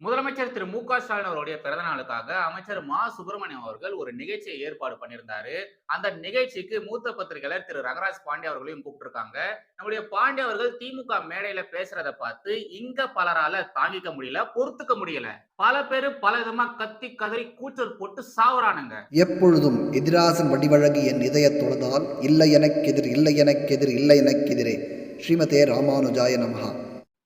முதலமைச்சர் திரு மு க ஸ்டாலின் அவருடைய பிறந்த நாளுக்காக அமைச்சர் மா சுப்பிரமணியம் அவர்கள் ஒரு நிகழ்ச்சியை ஏற்பாடு பண்ணியிருந்தாரு. அந்த நிகழ்ச்சிக்கு மூத்த பத்திரிகையாளர் திரு ரங்கராஜ் பாண்டே அவர்களையும் கூப்பிட்டுருக்காங்க. நம்முடைய பாண்டே அவர்கள் திமுக மேடையில பேசுறத பார்த்து இங்க பலரால தாங்கிக்க முடியல பொறுத்துக்க முடியல. பல பேர் பல விதமா கத்தி கதறி கூச்சல் போட்டு சாவரானுங்க எப்பொழுதும் எதிராசன் வடிவழகு என் இதயத் தொழுதால் இல்லை எனக்கெதிர் இல்லை எனக்கெதிர் இல்லை எனக்கெதிரே ஸ்ரீமதே ராமானுஜாய நமகா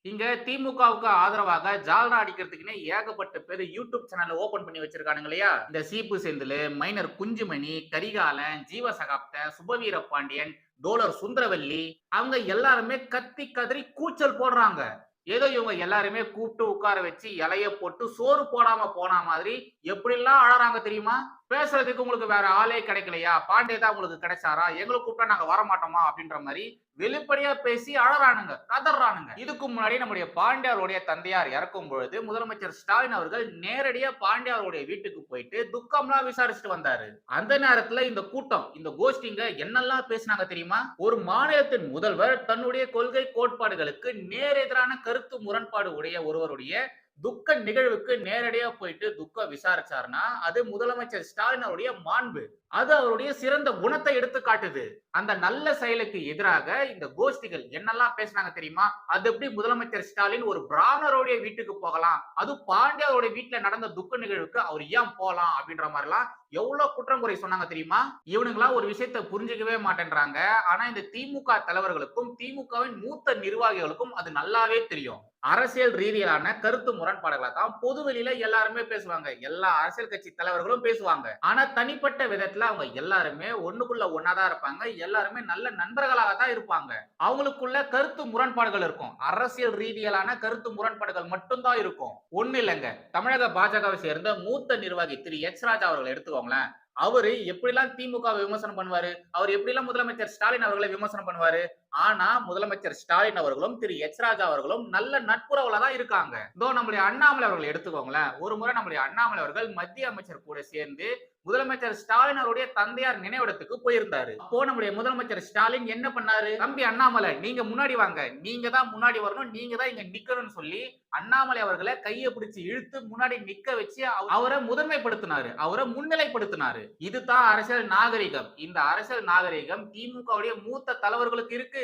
இங்க திமுகவுக்கு ஆதரவாக ஜால்ரா அடிக்கிறதுக்குன்னே ஏகப்பட்ட பேர் யூடியூப் சேனல் ஓபன் பண்ணி வச்சிருக்கானுங்க இல்லையா? இந்த சீப்பு செந்தில் மைனர் குஞ்சுமணி கரிகாலன் ஜீவ சகாப்த சுபவீர பாண்டியன் டோலர் சுந்தரவல்லி அவங்க எல்லாருமே கத்தி கதறி கூச்சல் போடுறாங்க. ஏதோ இவங்க எல்லாருமே கூப்பிட்டு உட்கார வச்சு இலைய போட்டு சோறு போடாம போன மாதிரி எப்படிலாம் அழறாங்க தெரியுமா? பேசுறதுக்கு உங்களுக்கு வேற ஆளே கிடைக்கலையா? பாண்டே தான் உங்களுக்கு கிடைச்சாரா? எங்களை கூப்பிட்டா நாங்க வர மாட்டோமா அப்படின்ற மாதிரி வெளிப்படையா பேசி அழறானுங்க கதறானுங்க. இதுக்கு முன்னாடி நம்முடைய பாண்டியாருடைய தந்தையார் இறக்கும் பொழுது முதலமைச்சர் ஸ்டாலின் அவர்கள் நேரடியா பாண்டியாருடைய வீட்டுக்கு போயிட்டு துக்கம்லாம் விசாரிச்சுட்டு வந்தாரு. அந்த நேரத்துல இந்த கூட்டம் இந்த கோஷ்டிங்க என்னெல்லாம் பேசினாங்க தெரியுமா? ஒரு மாநிலத்தின் முதல்வர் தன்னுடைய கொள்கை கோட்பாடுகளுக்கு நேரெதிரான கருத்து முரண்பாடு உடைய ஒருவருடைய துக்க நிகழ்வுக்கு நேரடியா போயிட்டு துக்கம் விசாரிச்சாருன்னா அது முதலமைச்சர் ஸ்டாலின் அவருடைய மாண்பு. அது அவருடைய சிறந்த குணத்தை எடுத்து காட்டுது. அந்த நல்ல செயலுக்கு எதிராக இந்த கோஷ்டிகள் என்னெல்லாம் பேசினாங்க தெரியுமா? அது எப்படி முதலமைச்சர் ஸ்டாலின் ஒரு பிராமணருடைய வீட்டுக்கு போகலாம்? அது பாண்டியாருடைய வீட்டுல நடந்த துக்க நிகழ்வுக்கு அவர் ஏன் போகலாம் அப்படின்ற மாதிரிலாம் எவ்வளவு குற்றம் குறை சொன்னாங்க தெரியுமா? இவனுங்களா ஒரு விஷயத்த புரிஞ்சுக்கவே மாட்டேன்றாங்க. ஆனா இந்த திமுக தலைவர்களுக்கும் திமுகவின் மூத்த நிர்வாகிகளுக்கும் அது நல்லாவே தெரியும். அரசியல் ரீதியிலான கருத்து முரண்பாடுகளை தான் பொதுவெளியில எல்லாருமே பேசுவாங்க. எல்லா அரசியல் கட்சி தலைவர்களும் பேசுவாங்க. ஆனா தனிப்பட்ட விதத்துல அவங்க எல்லாருமே ஒண்ணுக்குள்ள ஒன்னாதான் இருப்பாங்க. எல்லாருமே நல்ல நண்பர்களாக தான் இருப்பாங்க. அவங்களுக்குள்ள கருத்து முரண்பாடுகள் இருக்கும். அரசியல் ரீதியிலான கருத்து முரண்பாடுகள் மட்டும்தான் இருக்கும். ஒண்ணு இல்லைங்க. தமிழக பாஜகவை சேர்ந்த மூத்த நிர்வாகி திரு. எச். ராஜா அவர்கள் எடுத்துக்கோங்களேன். அவரு எப்படிலாம் திமுக விமர்சனம் பண்ணுவாரு? அவர் எப்படிலாம் முதலமைச்சர் ஸ்டாலின் அவர்களை விமர்சனம் பண்ணுவாரு? ஆனா முதலமைச்சர் ஸ்டாலின் அவர்களும் திரு எச் ராஜா அவர்களும் நல்ல நட்புறவுல தான் இருக்காங்க. இதோ நம்முடைய அண்ணாமலை அவர்கள் எடுத்துக்கோங்களேன். ஒரு முறை நம்முடைய அண்ணாமலை அவர்கள் மத்திய அமைச்சர் கூட சேர்ந்து முதலமைச்சர் ஸ்டாலின் அவருடைய தந்தையார் நினைவிடத்துக்கு போயிருந்தாரு. அப்போ நம்முடைய முதலமைச்சர் ஸ்டாலின் என்ன பண்ணாரு? தம்பி அண்ணாமலை நீங்க முன்னாடி வாங்க. நீங்க தான் முன்னாடி வரணும் நீங்க தான் இங்க நிக்கணும்னு சொல்லி அண்ணாமலை அவர்களை கையை பிடிச்சு இழுத்து முன்னாடி நிக்க வச்சு அவரை முதன்மைப்படுத்தினாரு. அவரை முன்னிலைப்படுத்தினாரு. இதுதான் அரசியல் நாகரிகம். இந்த அரசியல் நாகரிகம் திமுகவுடைய மூத்த தலைவர்களுக்கு இருக்கு.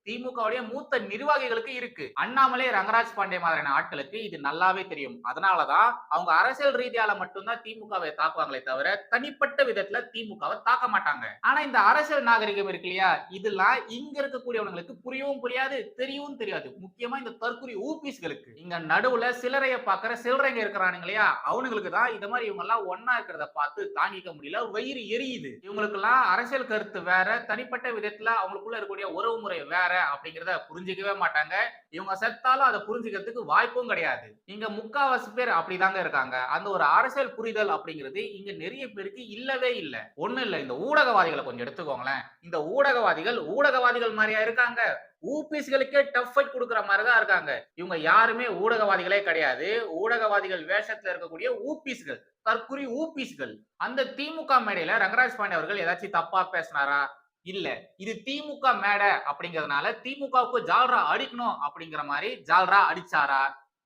திமுகவுடைய மூத்த நிர்வாகிகளுக்கு இருக்கு. அண்ணாமலை ரங்கராஜ் பாண்டே மாதிரியான ஆட்களுக்கு இது நல்லாவே தெரியும். அதனாலதான் அவங்க அரசியல் ரீதியால மட்டும்தான் திமுகவை தாக்குவாங்களே தவிர தனிப்பட்ட விதத்துல திமுகவை தாக்க மாட்டாங்க. ஆனா இந்த அரசியல் நாகரிகம் இருக்கு இல்லையா? இதெல்லாம் இங்க இருக்கக்கூடியவங்களுக்கு புரியவும் புரியாது தெரியவும் தெரியாது. முக்கியமா இந்த தற்கொலை ஊபிஸ்களுக்கு. இங்க நடுவுல சிலரைய பாக்குற சிலரைங்க இருக்கிறானுங்க இல்லையா? அவனுங்களுக்கு தான் இந்த மாதிரி இவங்க எல்லாம் ஒன்னா இருக்கிறத பார்த்து தாங்கிக்க முடியல. வயிறு எரியுது. இவங்களுக்கு எல்லாம் அரசியல் கருத்து வேற. தனிப்பட்ட விதத்துல அவங்களுக்குள்ள இருக்கக்கூடிய உறவு முறை வேற. அப்படிங்கறத புரிஞ்சுக்கவே மாட்டாங்க. இவங்க செத்தாலும் அதை புரிஞ்சுக்கிறதுக்கு வாய்ப்பும் கிடையாது. இங்க முக்காவாசி பேர் அப்படிதாங்க இருக்காங்க. அந்த ஒரு அரசியல் புரிதல் அப்படிங்கிறது இங்க நிறைய பேருக்கு இல்லவே இல்ல. ஒண்ணு இல்ல. இந்த ஊடகவாதிகளை கொஞ்சம் எடுத்துக்கோங்களேன். இந்த ஊடகவாதிகள் ஊடகவாதிகள் மாதிரியா இருக்காங்க. ஊபிஸ்களுக்கே டஃப் ஃபைட் கொடுக்குற மாதிரி தான் இருக்காங்க. இவங்க யாருமே ஊடகவாதிகளே கிடையாது. ஊடகவாதிகள் வேஷத்துல இருக்கக்கூடிய ஊபிஸ்கள் தற்குறி ஊபிஸ்கள். அந்த திமுக மேடையில ரங்கராஜ் பாண்டே அவர்கள் ஏதாச்சும் தப்பா பேசினாரா? இல்ல. இது திமுக மேடை அப்படிங்கறதுனால திமுகவுக்கு ஜால்ரா அடிக்கணும் அப்படிங்கிற மாதிரி ஜால்ரா அடிச்சாரா?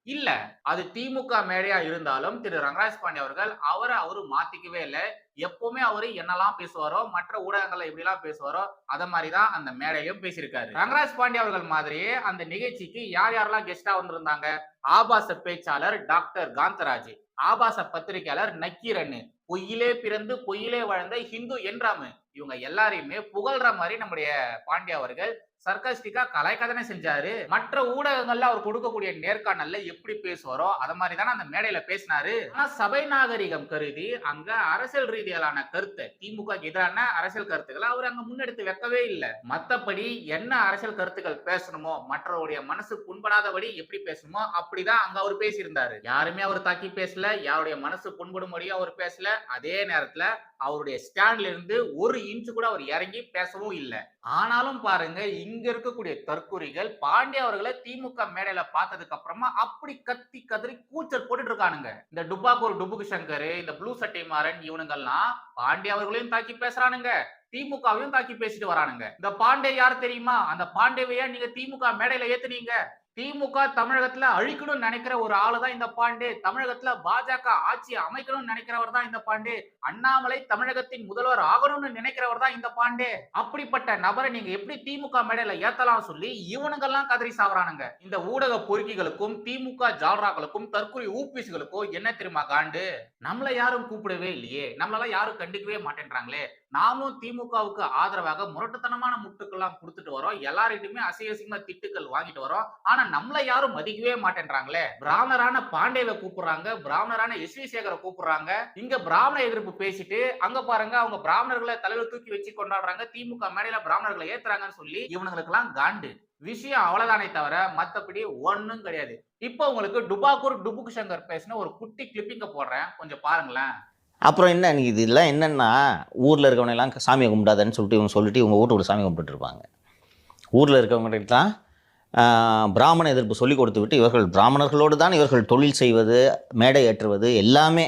இல்ல. அது திமுக மேடையா இருந்தாலும் திரு. ரங்கராஜ் பாண்டே அவர்கள் அவரை அவரு மாத்திக்கவே இல்லை. எப்பவுமே அவரு என்னெல்லாம் பேசுவாரோ மற்ற ஊடகங்கள்ல எப்படிலாம் பேசுவாரோ அத மாதிரிதான் அந்த மேடையிலும் பேசியிருக்காரு. ரங்கராஜ் பாண்டே அவர்கள் மாதிரியே அந்த நிகழ்ச்சிக்கு யார் யாரெல்லாம் கெஸ்டா வந்திருந்தாங்க? ஆபாச பேச்சாளர் டாக்டர் காந்தராஜ் ஆபாச பத்திரிகையாளர் நக்கீரன் பொய்யிலே பிறந்து பொய்யிலே வாழ்ந்த ஹிந்து என்றாமு. இவங்க எல்லாரையுமே புகழ்ற மாதிரி நம்முடைய பாண்டியா அவர்கள் சர்க்காஸ்டிக்கா கலாய்க்கதனை செஞ்சாரு. மற்ற ஊடகங்கள்ல அவர் கொடுக்கக்கூடிய நேர்காணல்ல எப்படி பேசுவாரோ அத மாதிரி தானே அந்த மேடையில பேசினாரு. ஆனா சபை நாகரிகம் கருதி அங்க அரசியல் ரீதியிலான கருத்தை திமுக எதிரான அரசியல் கருத்துக்களை அவர் அங்க முன்னெடுத்து வைக்கவே இல்லை. மத்தபடி என்ன அரசியல் கருத்துக்கள் பேசணுமோ மற்றவருடைய மனசு புண்படாதபடி எப்படி பேசணுமோ அப்படிதான் அங்க அவர் பேசியிருந்தாரு. யாருமே அவர் தாக்கி பேசல யாருடைய மனசு புண்படும்படியும் அவர் பேசல. அதே நேரத்துல அவருடைய ஸ்டாண்ட்ல இருந்து ஒரு இன்ச்சு கூட அவர் இறங்கி பேசவும் இல்லை. ஆனாலும் பாருங்க இங்க இருக்கக்கூடிய தற்கொலைகள் பாண்டிய அவர்களை திமுக மேடையில பார்த்ததுக்கு அப்புறமா அப்படி கத்தி கதறி கூச்சல் போட்டுட்டு இருக்கானுங்க. இந்த டுபாக்கூர் டுபுக்கு சங்கர் இந்த ப்ளூ சட்டை மாறன் இவனுங்கெல்லாம் பாண்டிய அவர்களையும் தாக்கி பேசுறானுங்க. திமுகவையும் தாக்கி பேசிட்டு வரானுங்க. இந்த பாண்டே யார் தெரியுமா? அந்த பாண்டேவையா நீங்க திமுக மேடையில ஏத்துனீங்க? திமுக தமிழகத்துல அழிக்கணும்னு நினைக்கிற ஒரு ஆளு தான் இந்த பாண்டே. தமிழகத்துல பாஜக ஆட்சி அமைக்கணும்னு நினைக்கிறவர் தான் இந்த பாண்டே. அண்ணாமலை தமிழகத்தின் முதல்வர் ஆகணும்னு நினைக்கிறவர் தான் இந்த பாண்டே. அப்படிப்பட்ட நபரை நீங்க எப்படி திமுக மேடையில ஏத்தலாம் சொல்லி இவனுங்கெல்லாம் கதறி சாவறானுங்க. இந்த ஊடக பொறுக்கிகளுக்கும் திமுக ஜால்ராக்களுக்கும் தற்கொலை ஊப்பிசுகளுக்கும் என்ன தெரியுமா காண்டு? நம்மள யாரும் கூப்பிடவே இல்லையே. நம்மளால யாரும் கண்டுக்கவே மாட்டேன்றாங்களே. நாமும் திமுகவுக்கு ஆதரவாக முரட்டுத்தனமான முட்டுக்கெல்லாம் கொடுத்துட்டு வரோம். எல்லார்கிட்டயுமே அசிங்கசிங்கமா திட்டுக்கள் வாங்கிட்டு வரோம். ஆனா நம்மள யாரும் மதிக்கவே மாட்டேன்றாங்களே? பிராமணரான பாண்டேவை கூப்பிடுறாங்க. பிராமணரான எஸ் வி சேகரை கூப்பிடுறாங்க. இங்க பிராமண எதிர்ப்பு பேசிட்டு அங்க பாருங்க அவங்க பிராமணர்களை தலைவர் தூக்கி வச்சு கொண்டாடுறாங்க. திமுக மேடையில பிராமணர்களை ஏத்துறாங்கன்னு சொல்லி இவனுங்களுக்கு எல்லாம் காண்டு. விஷயம் அவ்வளவுதானே தவிர மத்தபடி ஒண்ணும் கிடையாது. இப்போ உங்களுக்கு டுபாக்கூர் டுபுக் சங்கர் பேசின ஒரு குட்டி கிளிப்பிங்க போடுறேன். கொஞ்சம் பாருங்களேன். அப்புறம் என்ன இது இதெல்லாம் என்னென்னா ஊரில் இருக்கவனெல்லாம் சாமியை கும்பிடாதன்னு சொல்லிட்டு இவங்க சொல்லிட்டு இவங்க வீட்டுக்குள்ள சாமி கும்பிட்டுருப்பாங்க ஊரில் ஊரில் இருக்கவங்ககிட்டலாம் பிராமண எதிர்ப்பு சொல்லிக் கொடுத்து விட்டு இவர்கள் பிராமணர்களோடு தான் இவர்கள் தொழில் செய்வது மேடை ஏற்றுவது எல்லாமே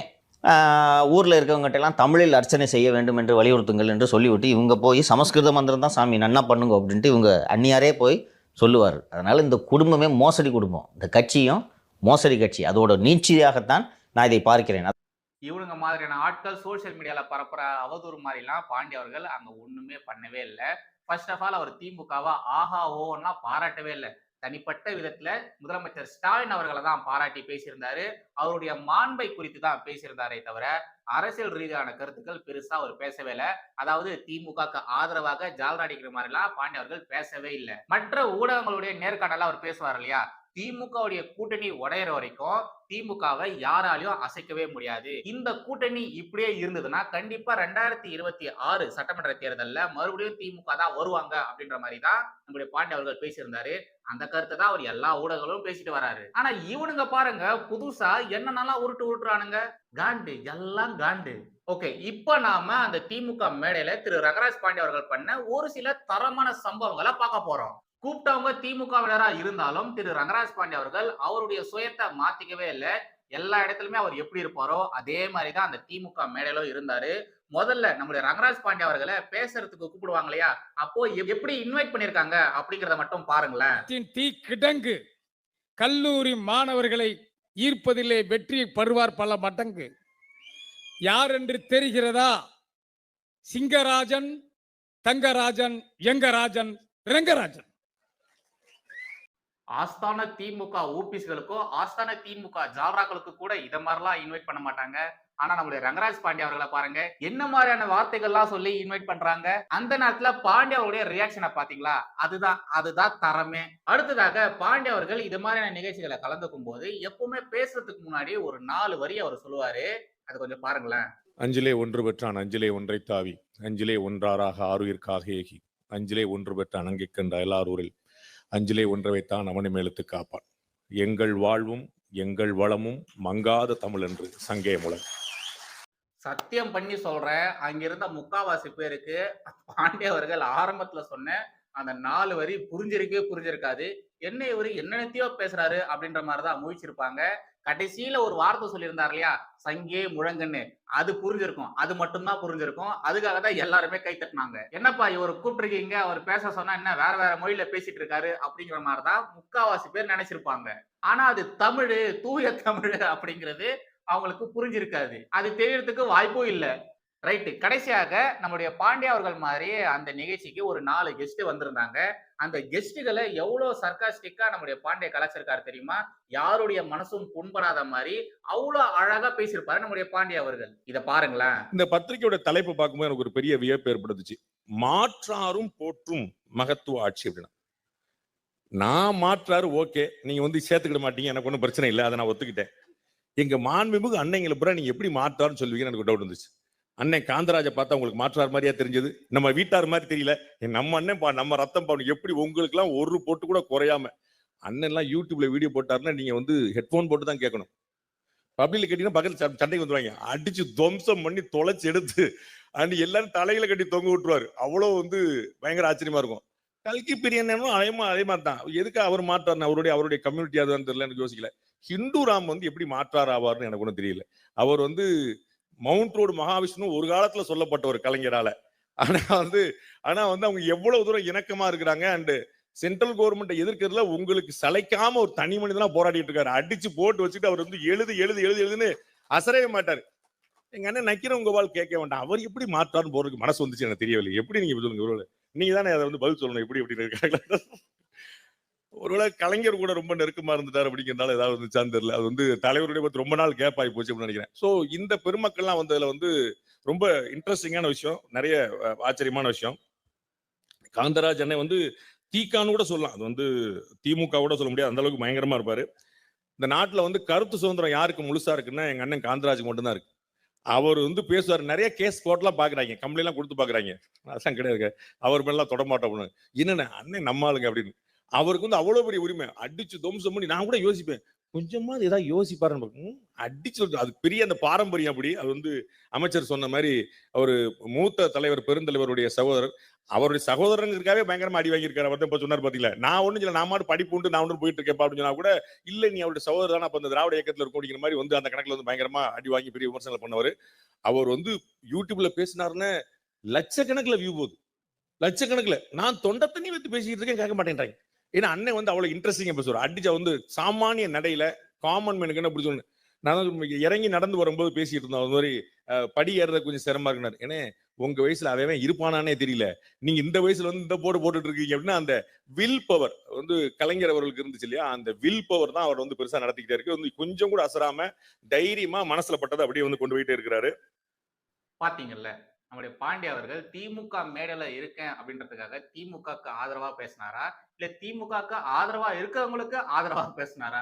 ஊரில் இருக்கவங்ககிட்டலாம் தமிழில் அர்ச்சனை செய்ய வேண்டும் என்று வலியுறுத்துங்கள் என்று சொல்லிவிட்டு இவங்க போய் சமஸ்கிருத மந்திரம் தான் சாமி நன்னா பண்ணுங்க அப்படின்ட்டு இவங்க அந்நியாரே போய் சொல்லுவார் அதனால் இந்த குடும்பமே மோசடி குடும்பம். இந்த கட்சியும் மோசடி கட்சி. அதோட நீட்சியாகத்தான் நான் இதை பார்க்கிறேன். இவனுங்க மாதிரியான ஆட்கள் சோசியல் மீடியால பரப்புற அவதூறு மாதிரிலாம் பாண்டி அவர்கள் அங்க ஒண்ணுமே பண்ணவே இல்லை. ஃபர்ஸ்ட் ஆஃப் ஆல் அவர் திமுகவா ஆஹா ஓன்னா பாராட்டவே இல்லை. தனிப்பட்ட விதத்துல முதலமைச்சர் ஸ்டாலின் அவர்களை தான் பாராட்டி பேசியிருந்தாரு. அவருடைய மாண்பை குறித்து தான் பேசியிருந்தாரே தவிர அரசியல் ரீதியான கருத்துக்கள் பெருசா அவர் பேசவே இல்லை. அதாவது திமுகக்கு ஆதரவாக ஜால்ராடிக்கிற மாதிரிலாம் பாண்டி அவர்கள் பேசவே இல்லை. மற்ற ஊடகங்களுடைய நேர்காணல அவர் பேசுவார் இல்லையா? திமுகவுடைய கூட்டணி உடையிற வரைக்கும் திமுகவை யாராலையும் அசைக்கவே முடியாது. இந்த கூட்டணி இப்படியே இருந்ததுன்னா கண்டிப்பா ரெண்டாயிரத்தி இருபத்தி ஆறு சட்டமன்ற தேர்தலில் மறுபடியும் திமுக தான் வருவாங்க அப்படின்ற மாதிரி தான் நம்முடைய பாண்டிய அவர்கள் பேசியிருந்தாரு. அந்த கருத்தை தான் அவர் எல்லா ஊடகங்களும் பேசிட்டு வராரு. ஆனா இவனுங்க பாருங்க புதுசா என்னென்னலாம் உருட்டு உருட்டுறானுங்க? காண்டு எல்லாம் காண்டு. ஓகே இப்ப நாம அந்த திமுக மேடையில திரு ரங்கராஜ் பாண்டிய அவர்கள் பண்ண ஒரு சில தரமான சம்பவங்களை பார்க்க போறோம். கூப்பிட்டவங்க திமுகவினரா இருந்தாலும் திரு ரங்கராஜ் பாண்டி அவர்கள் அவருடைய சுயத்தை மாத்திக்கவே இல்லை. எல்லா இடத்துலயுமே அவர் எப்படி இருப்பாரோ அதே மாதிரி தான் அந்த திமுக மேடையிலும் இருந்தாரு. முதல்ல நம்முடைய ரங்கராஜ் பாண்டி அவர்களை பேசுறதுக்கு கூப்பிடுவாங்க இல்லையா அப்போ எப்படி இன்வைட் பண்ணிருக்காங்க அப்படிங்கறத மட்டும் பாருங்களேன். தீ கிடங்கு. கல்லூரி மாணவர்களை ஈர்ப்பதிலே வெற்றி பெறுவார் பல மடங்கு. யார் என்று தெரிகிறதா? சிங்கராஜன் தங்கராஜன் எங்கராஜன் ரெங்கராஜன். ஆஸ்தான திமுக ஊபிஸ்களுக்கோ ஆஸ்தான திமுக ஜால்ராக்களுக்கு கூட இதை மாதிரிலாம் இன்வைட் பண்ண மாட்டாங்க. ஆனா நம்மளுடைய ரங்கராஜ் பாண்டிய அவர்களை பாருங்க என்ன மாதிரியான வார்த்தைகள்லாம் சொல்லி இன்வைட் பண்றாங்க? அந்த நேரத்துல பாண்டிய அவருடைய ரியாக்ஷனை பாத்தீங்களா? அதுதான் அதுதான் தரமே. அடுத்ததாக பாண்டிய அவர்கள் இது மாதிரியான நிகழ்ச்சிகளை கலந்துக்கும் போது எப்பவுமே பேசுறதுக்கு முன்னாடி ஒரு நாலு வரி அவர் சொல்லுவாரு. அது கொஞ்சம் பாருங்களேன். அஞ்சிலே ஒன்று பெற்றான் அஞ்சிலே ஒன்றை தாவி. அஞ்சிலே ஒன்றாராக ஆறுயிற்காக ஏகி. அஞ்சிலே ஒன்று பெற்ற அணங்கிக் கண்ட எல்லாரூரில் அஞ்சிலே ஒன்றை வைத்தான் அவனை மேலத்து காப்பான். எங்கள் வாழ்வும் எங்கள் வளமும் மங்காத தமிழ் என்று சங்கே மூலம் சத்தியம் பண்ணி சொல்றேன். அங்கிருந்த முக்காவாசி பேருக்கு பாண்டி அவர்கள் ஆரம்பத்துல சொன்ன அந்த நாலு வரி புரிஞ்சிருக்கவே புரிஞ்சிருக்காது. என்ன இவரு என்னென்னத்தையோ பேசுறாரு அப்படின்ற மாதிரிதான் முழிச்சிருப்பாங்க. கடைசியில ஒரு வார்த்தை சொல்லியிருந்தார் இல்லையா? சங்கே முழங்குன்னு. அது புரிஞ்சிருக்கும். அது மட்டும்தான் புரிஞ்சிருக்கும். அதுக்காக தான் எல்லாருமே கை தட்டினாங்க. என்னப்பா இவர் கூப்பிட்டுருக்கீங்க? அவர் பேச சொன்னா என்ன வேற வேற மொழியில பேசிட்டு இருக்காரு அப்படிங்கிற மாதிரிதான் முக்காவாசி பேர் நினைச்சிருப்பாங்க. ஆனா அது தமிழ் தூய தமிழ் அப்படிங்கிறது அவங்களுக்கு புரிஞ்சிருக்காது. அது தெரியறதுக்கு வாய்ப்பும் இல்லை. ரைட்டு கடைசியாக நம்முடைய பாண்டியா அவர்கள் மாதிரி அந்த நிகழ்ச்சிக்கு ஒரு நாலு கெஸ்ட் வந்திருந்தாங்க. அந்த கெஸ்ட்டுகளை எவ்வளவு சர்க்காஸ்டிக்கா நம்முடைய பாண்டிய கலாச்சிருக்காரு தெரியுமா? யாருடைய மனசும் புண்படாத மாதிரி அவ்வளோ அழகா பேசியிருப்பாரு நம்முடைய பாண்டிய அவர்கள். இதை பாருங்களேன். இந்த பத்திரிகையோட தலைப்பு பார்க்கும்போது எனக்கு ஒரு பெரிய வியப்பு ஏற்படுத்துச்சு. மாற்றாரும் போற்றும் மகத்துவ ஆட்சி அப்படின்னா. நான் மாற்றாரு ஓகே. நீங்க வந்து சேர்த்துக்கிட மாட்டீங்க. எனக்கு ஒன்றும் பிரச்சனை இல்லை. அதை நான் ஒத்துக்கிட்டேன். எங்க மாண்புமிகு அன்னைங்களை பூரா நீங்க எப்படி மாற்றாருன்னு சொல்லுவீங்கன்னு எனக்கு டவுட் இருந்துச்சு அண்ணன் காந்தராஜை பார்த்தா உங்களுக்கு மாற்றார் மாதிரியா தெரிஞ்சது. நம்ம வீட்டார் மாதிரி தெரியல. நம்ம அண்ணன் பா நம்ம ரத்தம் பாவம் எப்படி உங்களுக்குலாம் ஒரு போட்டு கூட குறையாம. அண்ணன்லாம் யூடியூப்ல வீடியோ போட்டாருன்னா நீங்க வந்து ஹெட்போன் போட்டு தான் கேட்கணும். பப்ளிக்ல கேட்டீங்கன்னா பக்கத்துல சண்டைக்கு வந்துருவாங்க. அடிச்சு துவம்சம் பண்ணி தொலைச்சு எடுத்து அண்ட் எல்லாரும் தலையில கட்டி தொங்க விட்டுருவாரு. அவ்வளோ வந்து பயங்கர ஆச்சரியமா இருக்கும். கல்கி பிரியனும் அதே மாதிரி அதே மாதிரி தான். எதுக்கு அவர் மாற்றாரு அவருடைய அவருடைய கம்யூனிட்டி அதுதான் தெரியல எனக்கு யோசிக்கல. ஹிந்து ராம் வந்து எப்படி மாற்றார் ஆவார்னு எனக்கு ஒன்றும் தெரியல. அவர் வந்து மவுண்ட் ரோடு மகாவிஷ்ணு ஒரு காலத்துல சொல்லப்பட்ட ஒரு கலைஞரால. ஆனா வந்து ஆனா வந்து அவங்க எவ்வளவு தூரம் இணக்கமா இருக்கிறாங்க அண்டு சென்ட்ரல் கவர்மெண்ட்டை எதிர்க்கிறதுல உங்களுக்கு சளைக்காம ஒரு தனி மனிதனா போராடிட்டு இருக்காரு. அடிச்சு போட்டு வச்சுட்டு அவர் வந்து எழுது எழுது எழுது எழுதுன்னு அசரவே மாட்டாரு. எங்க அண்ணன் உங்க வாழ்க கேட்க வேண்டாம். அவர் எப்படி மாற்றாருன்னு போறதுக்கு மனசு வந்துச்சு எனக்கு தெரியவில்லை. எப்படி நீங்க சொல்லுங்க நீங்க தானே அதை வந்து பதில் சொல்லணும். எப்படி எப்படி இருக்காங்க ஒருவேளை கலைஞர் கூட ரொம்ப நெருக்கமா இருந்துட்டார் அப்படிங்கிறதால ஏதாவது இருந்துச்சான்னு தெரியல. அது வந்து தலைவருடைய பத்தி ரொம்ப நாள் கேப் ஆகி போச்சு அப்படின்னு நினைக்கிறேன். ஸோ இந்த பெருமக்கள்லாம் வந்ததுல வந்து ரொம்ப இன்ட்ரெஸ்டிங்கான விஷயம் நிறைய ஆச்சரியமான விஷயம். காந்தராஜ் அண்ணன் வந்து தீக்கான்னு கூட சொல்லலாம். அது வந்து திமுக கூட சொல்ல முடியாது. அந்த அளவுக்கு பயங்கரமா இருப்பாரு. இந்த நாட்டுல வந்து கருத்து சுதந்திரம் யாருக்கு முழுசா இருக்குன்னா எங்க அண்ணன் காந்தராஜ் மட்டும்தான் இருக்கு. அவர் வந்து பேசுவார். நிறைய கேஸ் கோர்ட்லாம் பாக்குறாங்க. கம்ப்ளைண்ட் எல்லாம் கொடுத்து பாக்குறாங்க. அதான் கிடையாது அவர் மேலாம் தொடமாட்டோம் அப்படின்னு. அண்ணன் நம்ம ஆளுங்க அப்படின்னு. அவருக்கு வந்து அவ்வளவு பெரிய உரிமை. அடிச்சு துவம்சம் பண்ணி நான் கூட யோசிப்பேன். கொஞ்சமா ஏதாவது யோசிப்பாருன்னு அடிச்சு அது பெரிய அந்த பாரம்பரியம் அப்படி. அது வந்து அமைச்சர் சொன்ன மாதிரி அவர் மூத்த தலைவர் பெருந்தலைவருடைய சகோதரர். அவருடைய சகோதரங்கிறதுக்காகவே பயங்கரமா அடி வாங்கியிருக்காரு. அவர் தான் இப்ப சொன்னார் பாத்தீங்களா? நான் ஒண்ணு சொல்ல நான் மாட்டு படிப்பு உண்டு நான் ஒன்று போயிட்டு இருக்கேன் அப்படின்னு சொன்னா கூட இல்ல நீ அவருடைய சகோதரர் தான். அப்ப அந்த திராவிட இயக்கத்துல இருக்கக்கூடிய மாதிரி வந்து அந்த கணக்குல வந்து பயங்கரமா அடி வாங்கி பெரிய விமர்சனம் பண்ணவர். அவர் வந்து யூடியூப்ல பேசினாருன்னு லட்சக்கணக்கில் வியூ போகுது. லட்சக்கணக்கில். நான் தொண்டை தண்ணி வைத்து பேசிக்கிட்டு இருக்கேன் கேட்க மாட்டேன்றாங்க. ஏன்னா அண்ணன் வந்து அவ்வளவு இன்ட்ரெஸ்டிங் பேசுவார். அடிச்சா வந்து சாமானிய நடையில காமன் மேனுக்கு என்ன பிடிச்சோன்னு நான் இறங்கி நடந்து வரும்போது பேசிட்டு இருந்தோம். அது மாதிரி படி ஏறுறது கொஞ்சம் சிரமமா இருக்குனாரு. ஏன்னா உங்க வயசுல அவன் இருப்பானானே தெரியல. நீங்க இந்த வயசுல வந்து இந்த போர்டு போட்டுட்டு இருக்கீங்க அப்படின்னா அந்த வில் பவர் வந்து கலைஞர் அவர்களுக்கு இருந்துச்சு இல்லையா? அந்த வில் பவர் தான் அவர் வந்து பெருசா நடத்திக்கிட்டே இருக்கு. வந்து கொஞ்சம் கூட அசராம தைரியமா மனசுல பட்டதை அப்படியே வந்து கொண்டு போயிட்டே இருக்கிறாரு. பாத்தீங்கல்ல நம்முடைய பாண்டிய அவர்கள் திமுக மேடையில இருக்கேன் அப்படின்றதுக்காக திமுகக்கு ஆதரவா பேசினாரா? இல்ல திமுகக்கு ஆதரவா இருக்கிறவங்களுக்கு ஆதரவா பேசினாரா?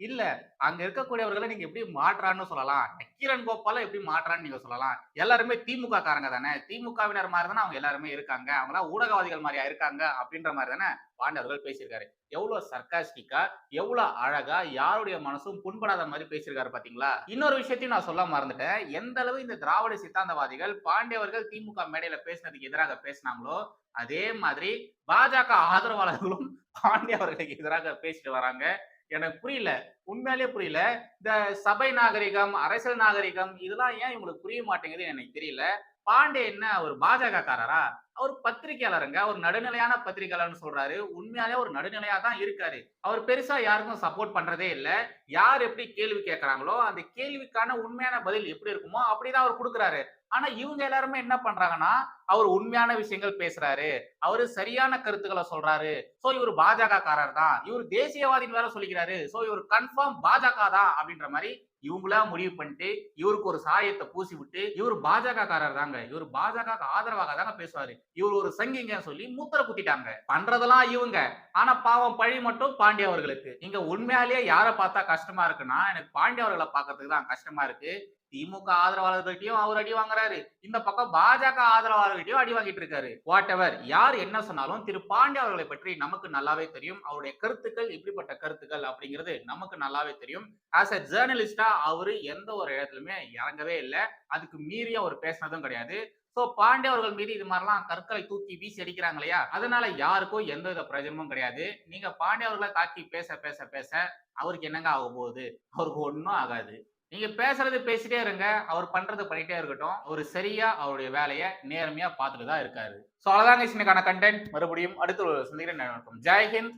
இல்ல அங்க இருக்கக்கூடியவர்களை நீங்க எப்படி மாற்றான்னு சொல்லலாம். நக்கீரன் கோபால எப்படி மாற்றான்னு நீங்க சொல்லலாம். எல்லாருமே திமுக காரங்க தானே. திமுகவினர் மாதிரி தானே அவங்க எல்லாருமே இருக்காங்க. அவங்களாம் ஊடகவாதிகள் மாதிரியா இருக்காங்க அப்படின்ற மாதிரி தானே பாண்டியவர்கள் பேசியிருக்காரு. எவ்வளவு சர்க்காஸ்டிக்கா எவ்வளவு அழகா யாருடைய மனசும் புண்படாத மாதிரி பேசியிருக்காரு பாத்தீங்களா? இன்னொரு விஷயத்தையும் நான் சொல்ல மறந்துட்டேன். எந்த அளவு இந்த திராவிட சித்தாந்தவாதிகள் பாண்டியவர்கள் திமுக மேடையில பேசினதுக்கு எதிராக பேசினாங்களோ அதே மாதிரி பாஜக ஆதரவாளர்களும் பாண்டியவர்களுக்கு எதிராக பேசிட்டு வராங்க. எனக்கு புரியல. உண்மையாலே புரியல. இந்த சபை நாகரிகம் அரசியல் நாகரிகம் இதெல்லாம் ஏன் இவங்களுக்கு புரிய மாட்டேங்குது எனக்கு தெரியல. பாண்டே என்ன அவர் பாஜகக்காரரா? அவர் பத்திரிகையாளருங்க. அவர் நடுநிலையான பத்திரிகையாளர்னு சொல்றாரு. உண்மையாலே ஒரு நடுநிலையா தான் இருக்காரு. அவர் பெருசா யாருக்கும் சப்போர்ட் பண்றதே இல்லை. யார் எப்படி கேள்வி கேட்கறாங்களோ அந்த கேள்விக்கான உண்மையான பதில் எப்படி இருக்குமோ அப்படிதான் அவர் கொடுக்குறாரு. ஆனா இவங்க எல்லாருமே என்ன பண்றாங்கன்னா அவர் உண்மையான விஷயங்கள் பேசுறாரு. அவரு சரியான கருத்துக்களை சொல்றாரு. சோ இவர் பாஜக காரர் தான். இவர் தேசியவாதின்னு வேற சொல்லிக்கிறாரு. சோ இவர் கன்ஃபார்ம் பாஜக தான் அப்படின்ற மாதிரி இவங்களா முடிவு பண்ணிட்டு இவருக்கு ஒரு சாயத்தை பூசி விட்டு இவர் பாஜக காரர் தாங்க. இவர் பாஜக ஆதரவாக தாங்க பேசுவாரு. இவர் ஒரு சங்கிங்க சொல்லி மூத்தர குத்திட்டாங்க பண்றதெல்லாம் இவங்க. ஆனா பாவம் பழி மட்டும் பாண்டிய அவர்களுக்கு. இங்க உண்மையாலேயே யாரை பார்த்தா கஷ்டமா இருக்குன்னா எனக்கு பாண்டிய அவர்களை பாக்குறதுக்கு தான் கஷ்டமா இருக்கு. திமுக ஆதரவாளர்கள்ட்டையும் அவர் அடி வாங்குறாரு. இந்த பக்கம் பாஜக ஆதரவாளர்கள் ஆதரவாளர்கள்ட்டையும் அடி வாங்கிட்டு இருக்காரு. வாட் எவர் யார் என்ன சொன்னாலும் திரு பாண்டிய அவர்களை பற்றி நமக்கு நல்லாவே தெரியும். அவருடைய கருத்துக்கள் இப்படிப்பட்ட கருத்துக்கள் அப்படிங்கிறது நமக்கு நல்லாவே தெரியும். ஆஸ் அ ஜேர்னலிஸ்டா அவரு எந்த ஒரு இடத்துலயுமே இறங்கவே இல்லை. அதுக்கு மீறி அவர் பேசினதும் கிடையாது. சோ பாண்டே அவர்கள் மீது இது மாதிரிலாம் கற்களை தூக்கி வீசி அடிக்கிறாங்க இல்லையா? அதனால யாருக்கும் எந்த வித பிரயோஜனமும் கிடையாது. நீங்க பாண்டே அவர்களை தாக்கி பேச பேச பேச அவருக்கு என்னங்க ஆக போகுது? அவருக்கு ஒன்றும் ஆகாது. நீங்க பேசுறது பேசிட்டே இருங்க. அவர் பண்றது பண்ணிட்டே இருக்கட்டும். அவர் சரியா அவருடைய வேலையை நேர்மையா பார்த்துட்டு தான் இருக்காரு. ஸோ அவ்வளோதாங்க இன்னைக்கான கண்டென்ட் மறுபடியும் அடுத்த ஒரு சந்திக்கிறேன். வணக்கம். ஜெய்ஹிந்த்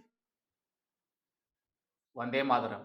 வந்தே மாதரம்.